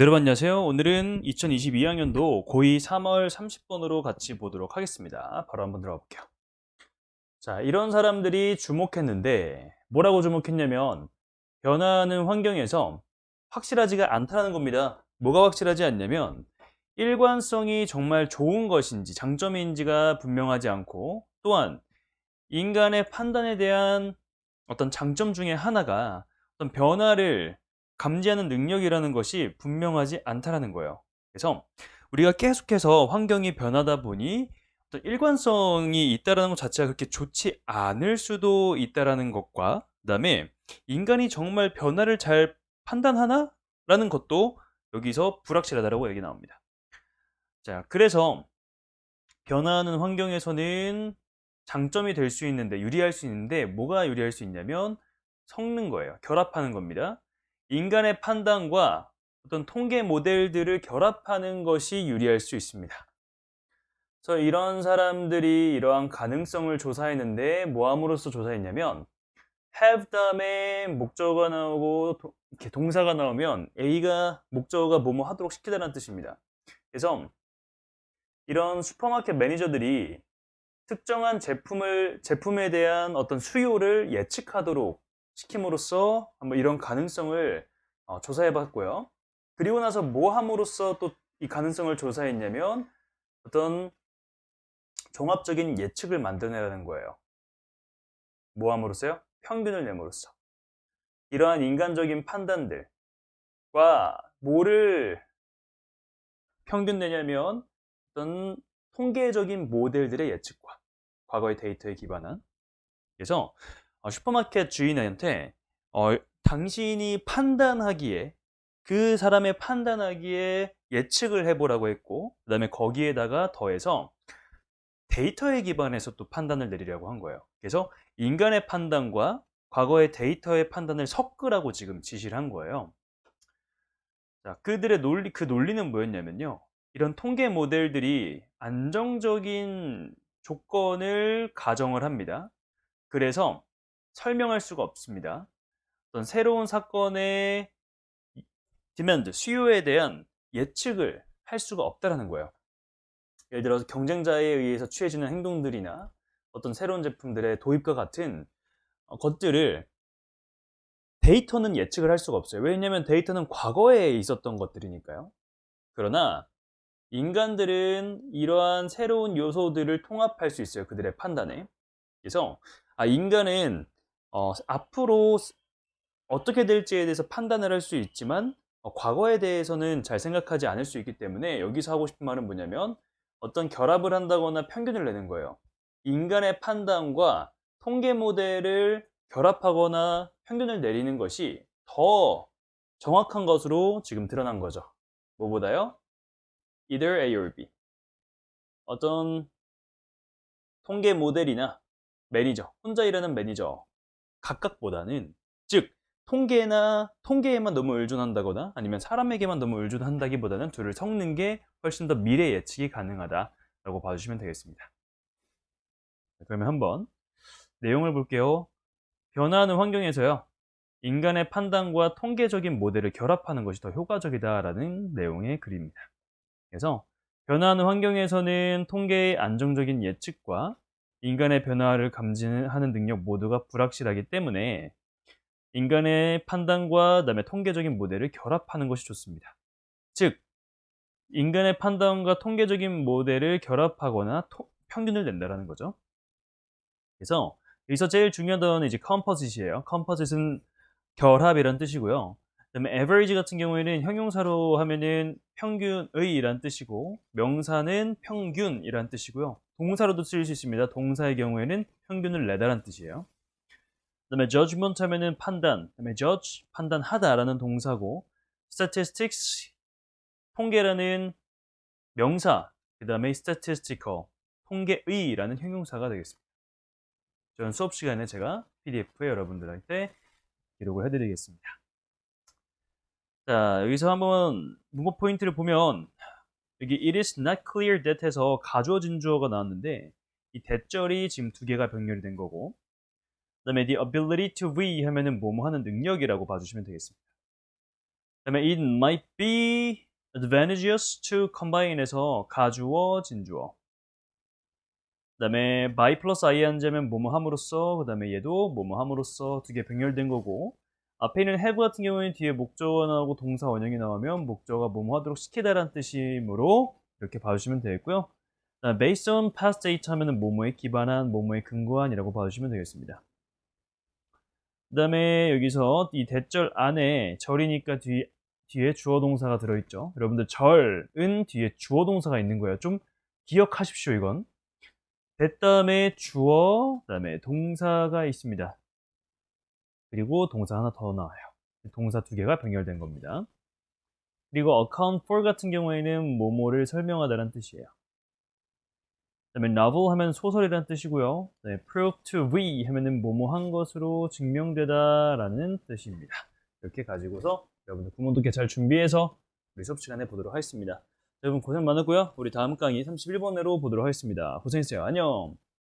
네, 여러분 안녕하세요. 오늘은 2022학년도 고2 3월 30번으로 같이 보도록 하겠습니다. 바로 한번 들어가 볼게요. 자, 이런 사람들이 주목했는데 뭐라고 주목했냐면 변화하는 환경에서 확실하지가 않다는 겁니다. 뭐가 확실하지 않냐면 일관성이 정말 좋은 것인지 장점인지가 분명하지 않고 또한 인간의 판단에 대한 어떤 장점 중에 하나가 어떤 변화를 감지하는 능력이라는 것이 분명하지 않다라는 거예요. 그래서 우리가 계속해서 환경이 변하다 보니 어떤 일관성이 있다라는 것 자체가 그렇게 좋지 않을 수도 있다라는 것과 그다음에 인간이 정말 변화를 잘 판단하나? 라는 것도 여기서 불확실하다라고 얘기 나옵니다. 자, 그래서 변화하는 환경에서는 장점이 될 수 있는데 유리할 수 있는데 뭐가 유리할 수 있냐면 섞는 거예요. 결합하는 겁니다. 인간의 판단과 어떤 통계 모델들을 결합하는 것이 유리할 수 있습니다. 그래서 이런 사람들이 이러한 가능성을 조사했는데 뭐함으로써 조사했냐면 have 다음에 목적어가 나오고 도- 이렇게 동사가 나오면 A가 목적어가 뭐뭐 하도록 시키다는 뜻입니다. 그래서 이런 슈퍼마켓 매니저들이 특정한 제품을 제품에 대한 어떤 수요를 예측하도록 시킴으로써 한번 이런 가능성을 어, 조사해 봤고요. 그리고 나서 뭐 함으로써 또 이 가능성을 조사했냐면 어떤 종합적인 예측을 만들어내라는 거예요. 뭐 함으로써요? 평균을 내므로써. 이러한 인간적인 판단들과 뭐를 평균 내냐면 어떤 통계적인 모델들의 예측과 과거의 데이터에 기반한 그래서 어, 슈퍼마켓 주인한테 어, 당신이 판단하기에 그 사람의 판단하기에 예측을 해보라고 했고 그 다음에 거기에다가 더해서 데이터에 기반해서 또 판단을 내리려고 한 거예요. 그래서 인간의 판단과 과거의 데이터의 판단을 섞으라고 지금 지시를 한 거예요. 자, 그들의 논리, 그 논리는 뭐였냐면요. 이런 통계 모델들이 안정적인 조건을 가정을 합니다. 그래서 설명할 수가 없습니다. 어떤 새로운 사건의 디맨드, 수요에 대한 예측을 할 수가 없다라는 거예요. 예를 들어서 경쟁자에 의해서 취해지는 행동들이나 어떤 새로운 제품들의 도입과 같은 어, 것들을 데이터는 예측을 할 수가 없어요. 왜냐하면 데이터는 과거에 있었던 것들이니까요. 그러나 인간들은 이러한 새로운 요소들을 통합할 수 있어요. 그들의 판단에. 그래서 아, 인간은 어, 앞으로 어떻게 될지에 대해서 판단을 할 수 있지만 어, 과거에 대해서는 잘 생각하지 않을 수 있기 때문에 여기서 하고 싶은 말은 뭐냐면 어떤 결합을 한다거나 평균을 내는 거예요. 인간의 판단과 통계 모델을 결합하거나 평균을 내리는 것이 더 정확한 것으로 지금 드러난 거죠. 뭐보다요? either A or B. 어떤 통계 모델이나 매니저, 혼자 일하는 매니저 각각보다는 즉 통계나 통계에만 너무 의존한다거나 아니면 사람에게만 너무 의존한다기보다는 둘을 섞는 게 훨씬 더 미래 예측이 가능하다라고 봐주시면 되겠습니다. 자, 그러면 한번 내용을 볼게요. 변화하는 환경에서요. 인간의 판단과 통계적인 모델을 결합하는 것이 더 효과적이다라는 내용의 글입니다. 그래서 변화하는 환경에서는 통계의 안정적인 예측과 인간의 변화를 감지하는 능력 모두가 불확실하기 때문에 인간의 판단과 그다음에 통계적인 모델을 결합하는 것이 좋습니다. 즉 인간의 판단과 통계적인 모델을 결합하거나 토- 평균을 낸다라는 거죠. 그래서 여기서 제일 단어는 이제 composite이에요. composite은 결합이란 뜻이고요. 그다음에 average 같은 경우에는 형용사로 하면은 평균의이란 뜻이고 명사는 평균이란 뜻이고요. 동사로도 쓰일 수 있습니다. 동사의 경우에는 평균을 내다란 뜻이에요. 그 다음에 judgment 하면은 판단, 그 다음에 judge 판단하다라는 동사고 statistics 통계라는 명사, 그 다음에 statistical 통계의라는 형용사가 되겠습니다. 저는 수업 시간에 제가 PDF에 여러분들한테 기록을 해드리겠습니다. 자, 여기서 한번 문법 포인트를 보면 여기 it is not clear that 해서 가주어진 주어가 나왔는데 이 대절이 지금 두 개가 병렬이 된 거고 그 다음에 the ability to be 하면은 뭐뭐 하는 능력이라고 봐주시면 되겠습니다. 그 다음에 it might be advantageous to combine에서 가주어, 진주어. 그 다음에 by 플러스 i 한 자면 뭐뭐 함으로써 그 다음에 얘도 뭐뭐 함으로써 두 개 병렬된 거고 앞에 있는 have 같은 경우에는 뒤에 목적어가 나오고 동사 원형이 나오면 목적어가 뭐뭐 하도록 시키다라는 뜻이므로 이렇게 봐주시면 되겠고요. based on past data 하면은 뭐뭐에 기반한 뭐뭐에 근거한이라고 봐주시면 되겠습니다. 그 다음에 여기서 이 대절 안에 절이니까 뒤 뒤에 주어 동사가 들어있죠. 여러분들 절은 뒤에 주어 동사가 있는 거예요. 좀 기억하십시오 이건. 됐다음에 주어, 그 다음에 동사가 있습니다. 그리고 동사 하나 더 나와요. 동사 두 개가 병렬된 겁니다. 그리고 account for 같은 경우에는 뭐뭐를 설명하다라는 뜻이에요. 그다음에 novel 하면 소설이라는 뜻이고요. 네, prove to be 하면은 뭐뭐 한 것으로 증명되다라는 뜻입니다. 이렇게 가지고서 여러분들 구문독해 잘 준비해서 우리 수업 시간에 보도록 하겠습니다. 여러분 고생 많았고요. 우리 다음 강의 31번으로 보도록 하겠습니다. 고생했어요. 안녕.